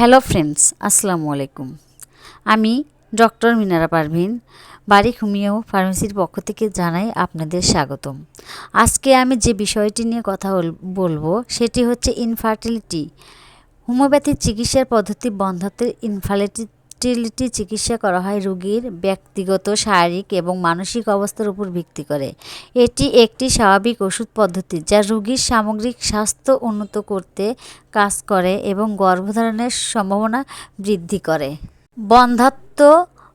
Hello friends, আসসালামু আলাইকুম। আমি ডক্টর মিনারা পারভিন, বাড়ি ঘুমিয়েও ফার্মেসির পক্ষ থেকে জানাই আপনাদের স্বাগতম। আজকে আমি যে বিষয়টি নিয়ে কথা বলব সেটি হচ্ছে ইনফার্টিলিটি হোমিওপ্যাথি চিকিৎসার পদ্ধতি বন্ধাত্বের ইনফার্টিলিটি চিকিৎসা করা হয় রোগীর ব্যক্তিগত, শারীরিক এবং মানসিক অবস্থার উপর ভিত্তি করে। এটি একটি স্বাভাবিক ওষুধ পদ্ধতি যা রোগীর সামগ্রিক স্বাস্থ্য উন্নত করতে কাজ করে এবং গর্ভধারণের সম্ভাবনা বৃদ্ধি করে। বন্ধাত্ব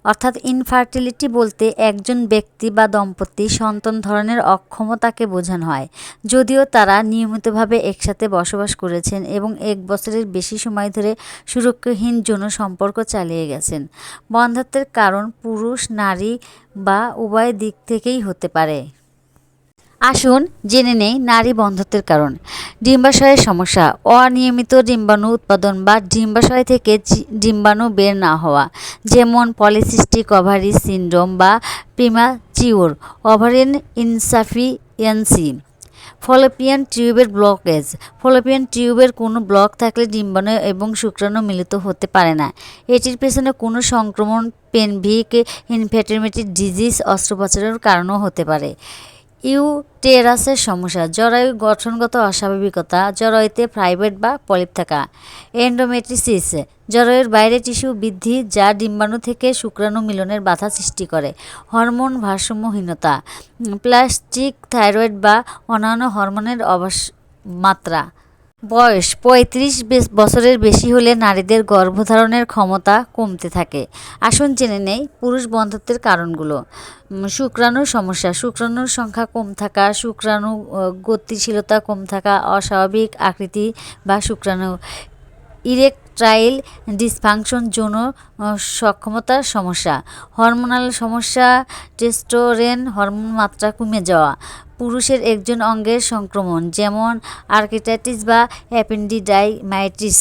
অর্থাৎ ইনফার্টিলিটি বলতে একজন ব্যক্তি বা দম্পতি সন্তান ধরনের অক্ষমতাকে বোঝানো হয়। যদিও তারা নিয়মিতভাবে একসাথে বসবাস করেছেন এবং এক বছরের বেশি সময় ধরে সুরক্ষাহীন যৌন সম্পর্ক চালিয়ে গেছেন। বন্ধাত্বের কারণ পুরুষ, নারী বা উভয় দিক থেকেই হতে পারে। আসুন জেনে নেই নারী বন্ধত্বের কারণ। ডিম্বাশয়ের সমস্যা, অনিয়মিত ডিম্বাণু উৎপাদন বা ডিম্বাশয় থেকে ডিম্বাণু বের না হওয়া, যেমন পলিসিস্টিক ওভারি সিনড্রোম বা প্রিমাচিওর ওভারিন ইনসাফিয়েন্সি। ফলোপিয়ান টিউবের ব্লকেজ, ফলোপিয়ান টিউবের কোনো ব্লক থাকলে ডিম্বাণু এবং শুক্রাণু মিলিত হতে পারে না। এটির পেছনে কোনো সংক্রমণ, পেনভিক ইনফ্যাটিমিটি ডিজিজ, অস্ত্রোপচারের কারণও হতে পারে। ইউটেরাসের সমস্যা, জরায়ু গঠনগত অস্বাভাবিকতা, জরায়ুতে প্রাইভেট বা পলিপ থাকা, এন্ডোমেট্রিসিস, জরায়ুর বাইরে টিস্যু বৃদ্ধি যা ডিম্বাণু থেকে শুক্রাণু মিলনের বাধা সৃষ্টি করে, হরমোন ভারসাম্যহীনতা, প্লাস্টিক থাইরয়েড বা অন্যান্য হরমোনের অবস মাত্রা। বয়স পঁয়ত্রিশ বছরের বেশি হলে নারীদের গর্ভধারণের ক্ষমতা কমতে থাকে। আসুন জেনে নেই পুরুষ বন্ধত্বের কারণগুলো। শুক্রাণু সমস্যা। শুক্রাণুর সংখ্যা কম থাকা, শুক্রাণু গতিশীলতা কম থাকা, অস্বাভাবিক আকৃতি বা শুক্রাণু। ইরেকট্রাইল ডিসফাংশন যৌন সক্ষমতার সমস্যা, হরমোনাল সমস্যা, টেস্টোরেন হরমোন মাত্রা কমে যাওয়া, পুরুষের একজন অঙ্গের সংক্রমণ, যেমন আর্কিটাইটিস বা অ্যাপেন্ডিডাইমাইটিস।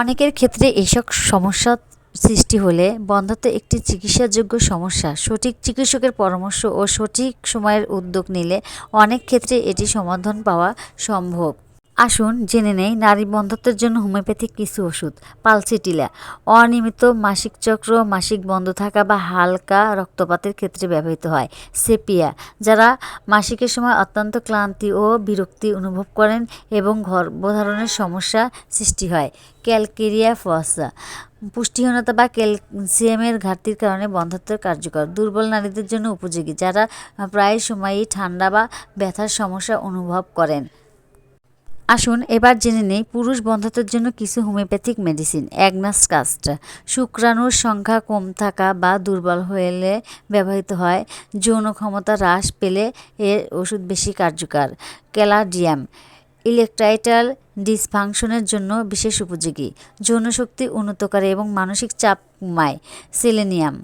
অনেকের ক্ষেত্রে এসব সমস্যা সৃষ্টি হলে বন্ধাত্ব একটি চিকিৎসাযোগ্য সমস্যা। সঠিক চিকিৎসকের পরামর্শ ও সঠিক সময়ের উদ্যোগ নিলে অনেক ক্ষেত্রে এটি সমাধান পাওয়া সম্ভব। আসুন, জেনে নেই, নারী বন্ধত্বের জন্য হোমিওপ্যাথিক কিছু ওষুধ। পালসিটিলা, অনিয়মিত মাসিক চক্র, মাসিক বন্ধ থাকা বা হালকা রক্তপাতের ক্ষেত্রে ব্যবহৃত হয়। সেপিয়া, যারা মাসিকের সময় অত্যন্ত ক্লান্তি ও বিরক্তি অনুভব করেন এবং গর্ভধারণের সমস্যা সৃষ্টি হয়। ক্যালকেরিয়া ফসা, পুষ্টিহীনতা বা ক্যালসিয়ামের ঘাটতির কারণে বন্ধাত্বের কার্যকর। দুর্বল নারীদের জন্য উপযোগী, যারা প্রায় সময়ই ঠান্ডা বা ব্যথার সমস্যা অনুভব করেন। আসুন, এবার জেনে নেই পুরুষ বন্ধাত্বের জন্য কিছু হোমিওপ্যাথিক মেডিসিন। Agnus castus. শুক্রাণুর সংখ্যা কম থাকা বা দুর্বল হলে ব্যবহৃত হয়। যৌন ক্ষমতা হ্রাস পেলে এর ওষুধ বেশি কার্যকর। ক্যালাডিয়াম। ইলেকট্রাইটাল ডিসফাংশনের জন্য বিশেষ উপযোগী। যৌনশক্তি উন্নত করে এবং মানসিক চাপ কমায়। সেলেনিয়াম।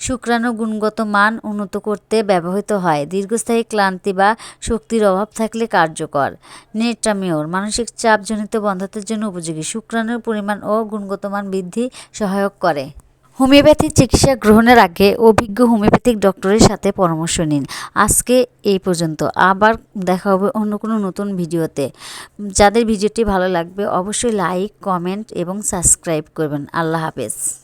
শুক্রাণু গুণগত মান উন্নত করতে ব্যবহৃত হয়। দীর্ঘস্থায়ী ক্লান্তি বা শক্তির অভাব থাকলে কার্যকর। নেট্রামিওর মানসিক চাপজনিত বন্ধাত্বের জন্য উপযোগী। শুক্রাণুর পরিমাণ ও গুণগত মান বৃদ্ধি সহায়ক করে। হোমিওপ্যাথি চিকিৎসা গ্রহণের আগে অভিজ্ঞ হোমিওপ্যাথিক ডক্টরের সাথে পরামর্শ নিন। আজকে এই পর্যন্ত। আবার দেখা হবে অন্য কোনো নতুন ভিডিওতে। যাদের ভিডিওটি ভালো লাগবে অবশ্যই লাইক, কমেন্ট এবং সাবস্ক্রাইব করবেন। আল্লাহ হাফেজ।